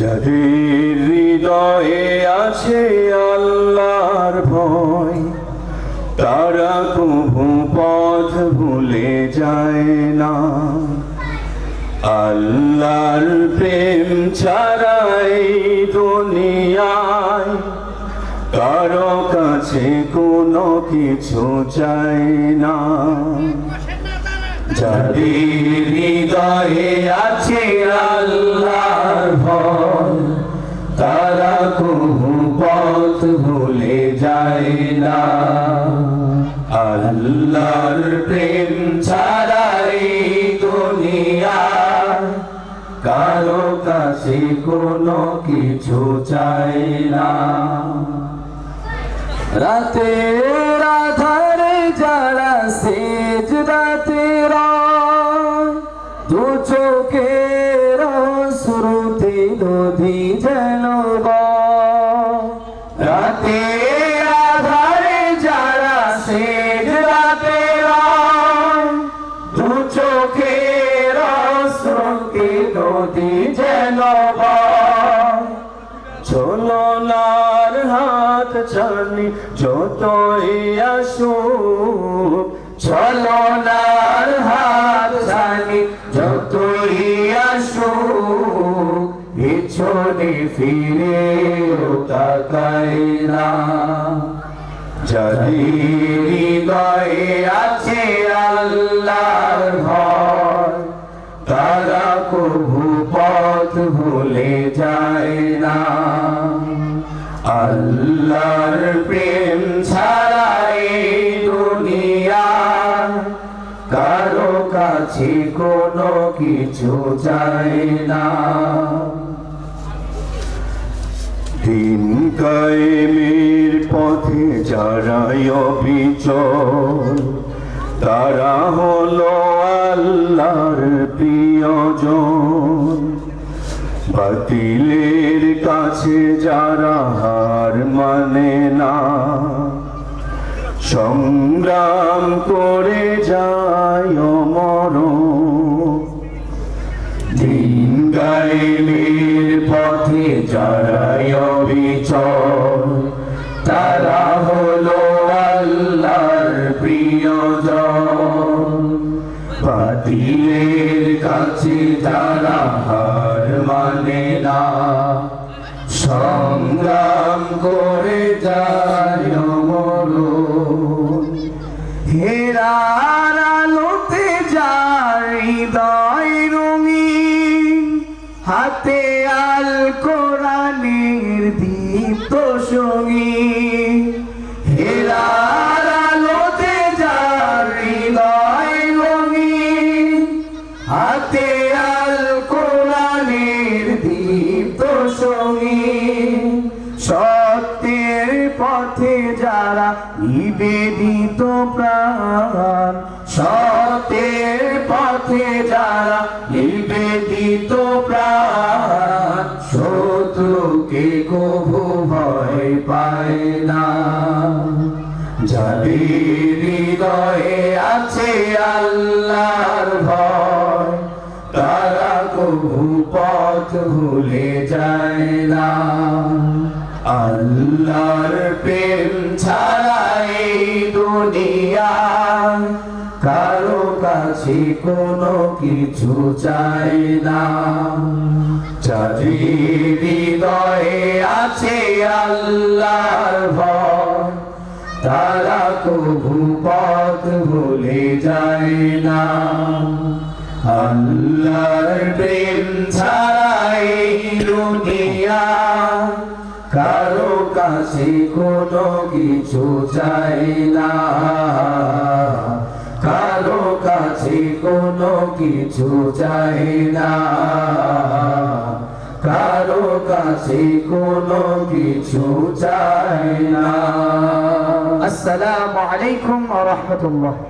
যাদের হৃদয়ে আছে আল্লাহর ভয়, তারা কবু পথ ভুলে যায় না। আল্লাহর প্রেম ছাড়াই দুনিয়ায় কারও কাছে কোনো কিছু চাই না। যাদের হৃদয়ে আছে আল্লাহর পথ ভুলে যায় না। আল্লাহর প্রেম ছাড়াই দুনিয়া। কারও কাছে কোনো কিছু চাই না। রাতে রাধারে যারা সেজ রাতে দু চোখের শ্রুতি নদী যেন নদী যেন চলনার হাত ছানি যতই আসুক চলনার হাত ছানি যতই আসুক পিছনে ফিরে তাকাই না। যদি হৃদয়ে আছে আল্লাহর ভয় তারা কবু পথ ভুলে যায় না। আল্লাহর প্রেম ছাড়াই দুনিয়া, কারও কাছে কোনো কিছু চায় না। দিন কায়েমের পথে যারাই অবিচল তারা হলো আল্লাহর প্রিয়জন। বাতিলের কাছে যারা হার মানে না, সংগ্রাম করে যায় মর দিন গাইলের পথে যারাই অবিচল, তারা হলো আল্লাহর প্রিয়জন। বাতিলের কাছে যারা হার মানে না সংগ্রাম করে যায় হাতে আল কোরআনের দীপ্ত সত্যের পথে যারা নিবেদিত প্রাণ, সত্যের পথে যারা নিবেদিত প্রাণ, শত্রুকে কভু ভয় পায় না। যাদের হৃদয়ে আছে আল্লাহর পথ ভুলে যায় না আল্লাহর প্রেম ছাড়াই দুনিয়া কারও কাছে কোনো কিছু চাই না। যাদের হৃদয়ে আছে আল্লাহর তারা কবু পথ ভুলে যায় না। আল্লাহর প্রেম কাছে কোনো কিছু চাই না। কারও কাছে কোনো কিছু চাই না। কারও কাছে কোনো কিছু চাই না। আসসালামু আলাইকুম ওয়া রাহমাতুল্লাহ।